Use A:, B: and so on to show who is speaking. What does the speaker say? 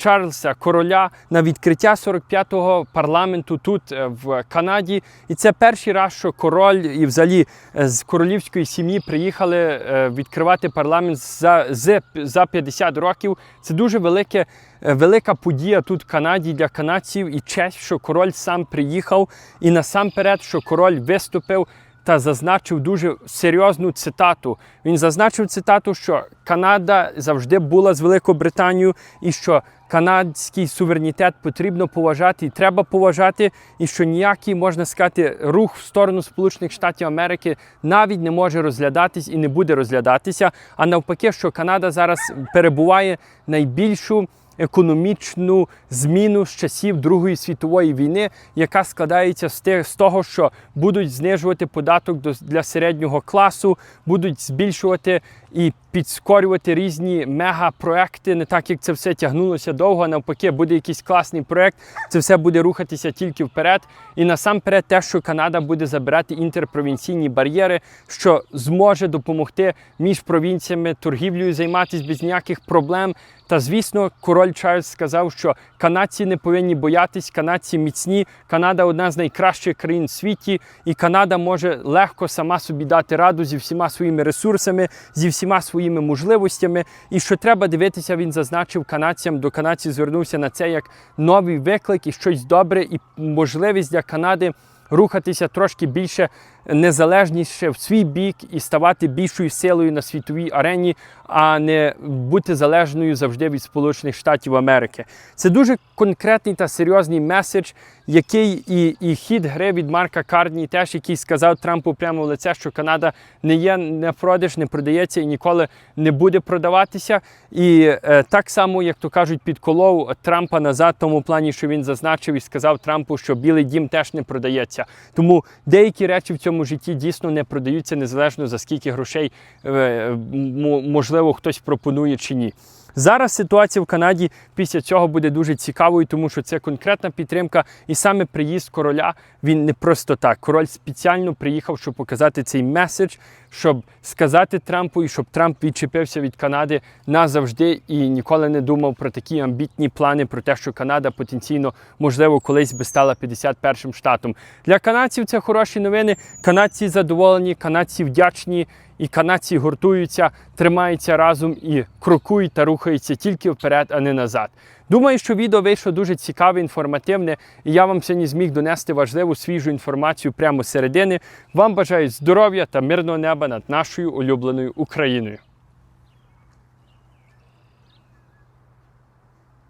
A: Чарльза Короля на відкриття 45-го парламенту тут е, в Канаді. І це перший раз, що король і взагалі е, з королівської сім'ї приїхали е, відкривати парламент за, за 50 років. Це дуже велике, велика подія тут в Канаді для канадців і честь, що король сам приїхав. І насамперед, що король виступив та зазначив дуже серйозну цитату. Він зазначив цитату, що Канада завжди була з Великобританією і що канадський суверенітет потрібно поважати і треба поважати, і що ніякий, можна сказати, рух в сторону Сполучених Штатів Америки навіть не може розглядатись і не буде розглядатися. А навпаки, що Канада зараз перебуває найбільшу економічну зміну з часів Другої світової війни, яка складається з, того, що будуть знижувати податок для середнього класу, будуть збільшувати і підскорювати різні мегапроекти, не так як це все тягнулося довго. Навпаки, буде якийсь класний проект. Це все буде рухатися тільки вперед. І насамперед, те, що Канада буде забирати інтерпровінційні бар'єри, що зможе допомогти між провінціями торгівлею займатися без ніяких проблем. Та звісно, король Чарльз сказав, що канадці не повинні боятись, канадці міцні. Канада одна з найкращих країн в світі, і Канада може легко сама собі дати раду зі всіма своїми ресурсами, зі всіма своїми можливостями. І що треба дивитися, він зазначив канадцям. До канадців звернувся на це як новий виклик і щось добре, і можливість для Канади рухатися трошки більше незалежніше в свій бік і ставати більшою силою на світовій арені, а не бути залежною завжди від Сполучених Штатів Америки. Це дуже конкретний та серйозний меседж, який і, і хід гри від Марка Кардні, теж який сказав Трампу прямо в лице, що Канада не є не продаж, не продається і ніколи не буде продаватися. І е, так само, як то кажуть, підколов Трампа назад, тому плані, що він зазначив і сказав Трампу, що Білий дім теж не продається. Тому деякі речі в цьому житті дійсно не продаються незалежно за скільки грошей е, можливо хтось пропонує чи ні. Зараз ситуація в Канаді після цього буде дуже цікавою, тому що це конкретна підтримка, і саме приїзд короля він не просто так. Король спеціально приїхав, щоб показати цей меседж, щоб сказати Трампу, і щоб Трамп відчепився від Канади назавжди і ніколи не думав про такі амбітні плани, про те, що Канада потенційно, можливо, колись би стала 51-м штатом. Для канадців це хороші новини. Канадці задоволені, канадці вдячні. І канадці гуртуються, тримаються разом і крокують та рухаються тільки вперед, а не назад. Думаю, що відео вийшло дуже цікаве, інформативне, і я вам сьогодні зміг донести важливу свіжу інформацію прямо з середини. Вам бажаю здоров'я та мирного неба над нашою улюбленою Україною.